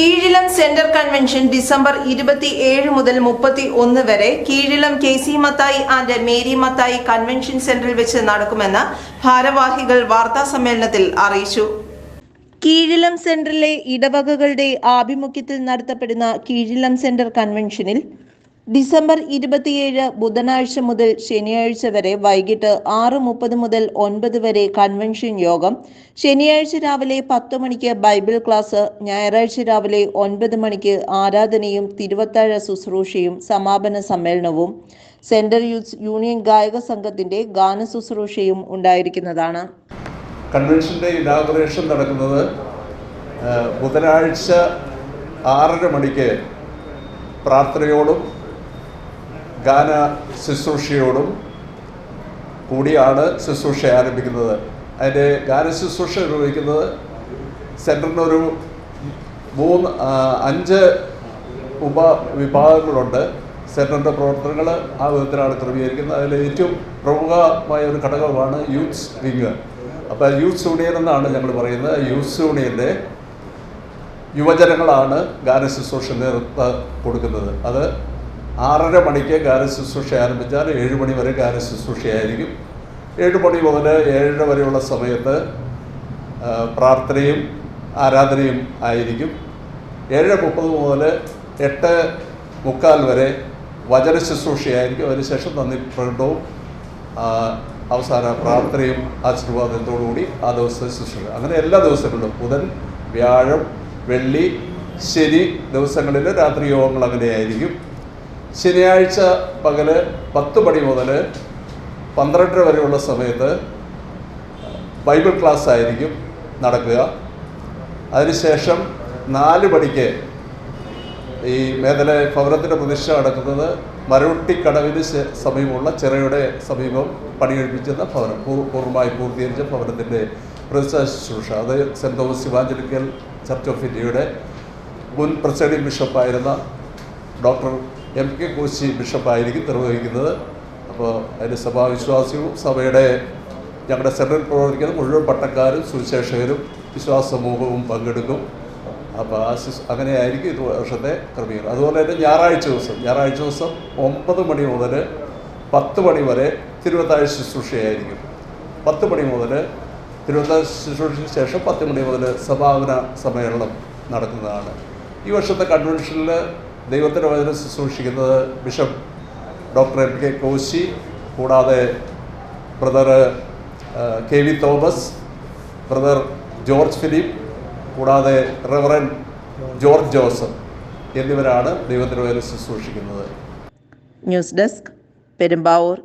കീഴിലം centre convention December ഇരുപത്തി ഏഴ് മുതൽ മുപ്പത്തി ഒന്ന് വരെ കീഴിലം K C Mathai and Mary Mathai convention സെന്ററിൽ വെച്ച് നടക്കുമെന്ന് ഭാരവാഹികൾ വാർത്താ സമ്മേളനത്തിൽ അറിയിച്ചു. കീഴിലം സെന്ററിലെ ഇടവകകളുടെ ആഭിമുഖ്യത്തിൽ നടത്തപ്പെടുന്ന കീഴിലം സെന്റർ കൺവെൻഷനിൽ ഡിസംബർ ഇരുപത്തിയേഴ് ബുധനാഴ്ച മുതൽ ശനിയാഴ്ച വരെ വൈകിട്ട് ആറ് മുപ്പത് മുതൽ ഒൻപത് വരെ കൺവെൻഷൻ യോഗം. ശനിയാഴ്ച രാവിലെ പത്ത് മണിക്ക് ബൈബിൾ ക്ലാസ് ഞായറാഴ്ച രാവിലെ ഒൻപത് മണിക്ക് ആരാധനയും തിരുവത്താഴ ശുശ്രൂഷയും സമാപന സമ്മേളനവും. സെൻട്രൽ യൂത്ത് യൂണിയൻ ഗായക സംഘത്തിന്റെ ഗാന ശുശ്രൂഷയും ഉണ്ടായിരിക്കുന്നതാണ്. കൺവെൻഷന്റെ ഇനാഗുറേഷൻ നടക്കുന്നത് ബുധനാഴ്ച ആറര മണിക്ക് പ്രാർത്ഥനയോടും ഗാന ശുശ്രൂഷയോടും കൂടിയാണ് ശുശ്രൂഷ ആരംഭിക്കുന്നത്. അതിന്റെ ഗാന ശുശ്രൂഷ നിർവഹിക്കുന്നത് സെന്ററിനൊരു മൂന്ന് അഞ്ച് അഞ്ച് ഉപവിഭാഗങ്ങളുണ്ട്. സെന്ററിന്റെ പ്രവർത്തനങ്ങൾ ആ വിധത്തിലാണ് ക്രമീകരിക്കുന്നത്. അതിൽ ഏറ്റവും പ്രമുഖമായ ഒരു ഘടകമാണ് യൂത്ത്സ് വിങ്. അപ്പോൾ യൂത്ത്സ് യൂണിയൻ എന്നാണ് ഞങ്ങൾ പറയുന്നത്. യൂത്ത്സ് യൂണിയന്റെ യുവജനങ്ങളാണ് ഗാന ശുശ്രൂഷ നേതൃത്വം കൊടുക്കുന്നത്. അത് ആറര മണിക്ക് ഗാന ശുശ്രൂഷ ആരംഭിച്ചാൽ ഏഴ് മണി വരെ ഗാന ശുശ്രൂഷയായിരിക്കും ഏഴ് മണി മുതൽ ഏഴര വരെയുള്ള സമയത്ത് പ്രാർത്ഥനയും ആരാധനയും ആയിരിക്കും. ഏഴ് മുപ്പത് മുതൽ എട്ട് മുക്കാൽ വരെ വചന ശുശ്രൂഷയായിരിക്കും അതിനുശേഷം നന്ദി പ്രകടനവും അവസാന പ്രാർത്ഥനയും ആശീർവാദത്തോടുകൂടി ആ ദിവസത്തെ ശുശ്രൂഷ. അങ്ങനെ എല്ലാ ദിവസങ്ങളിലും ബുധൻ വ്യാഴം വെള്ളി ശനി ദിവസങ്ങളിൽ രാത്രി യോഗങ്ങൾ അങ്ങനെയായിരിക്കും. ശനിയാഴ്ച പകൽ പത്ത് മണി മുതൽ പന്ത്രണ്ടര വരെയുള്ള സമയത്ത് ബൈബിൾ ക്ലാസ് ആയിരിക്കും നടക്കുക. അതിനുശേഷം നാല് മണിക്ക് ഈ മേഖല ഭവനത്തിന്റെ പ്രതിഷ്ഠ നടക്കുന്നത് മരവട്ടിക്കടവിന് സമീപമുള്ള ചിറയുടെ സമീപം പണികഴിപ്പിച്ചെന്ന ഭവനം. പൂർ- പൂർണമായി പൂർത്തീകരിച്ച ഭവനത്തിന്റെ പ്രതിഷ്ഠ ശുശ്രൂഷ. അത് Saint Thomas Evangelical Church of ഇന്ത്യയുടെ മുൻ പ്രസിഡിംഗ് ബിഷപ്പായിരുന്ന ഡോക്ടർ എം കെ കോശി ബിഷപ്പായിരിക്കും നിർവഹിക്കുന്നത്. അപ്പോൾ അതിന് സഭാവിശ്വാസികളും സഭയുടെ ഞങ്ങളുടെ സെൻട്രൽ പ്രവർത്തിക്കുന്ന മുഴുവൻ പട്ടക്കാരും സുവിശേഷകരും വിശ്വാസ സമൂഹവും പങ്കെടുക്കും. അപ്പോൾ ആ ശിശു അങ്ങനെയായിരിക്കും ഇത് വർഷത്തെ ക്രമീകരണം. അതുപോലെ തന്നെ ഞായറാഴ്ച ദിവസം ഞായറാഴ്ച ദിവസം ഒമ്പത് മണി മുതൽ പത്ത് മണി വരെ തിരുവത്താഴ് ശുശ്രൂഷയായിരിക്കും. പത്ത് മണി മുതൽ തിരുവനന്തപുരം ശുശ്രൂഷയ്ക്ക് ശേഷം പത്ത് മണി മുതൽ സമാപന സമ്മേളനം നടക്കുന്നതാണ്. ഈ വർഷത്തെ കൺവെൻഷനിൽ ദൈവത്തിന്റെ വചനം ശുശ്രൂഷിക്കുന്നത് bishop doctor M K Koshy കൂടാതെ brother K V Thomas brother George Philip കൂടാതെ റെവറൻ ജോർജ് ജോസഫ് എന്നിവരാണ് ദൈവത്തിന്റെ വചനം ശുശ്രൂഷിക്കുന്നത്. News desk Perumbavoor.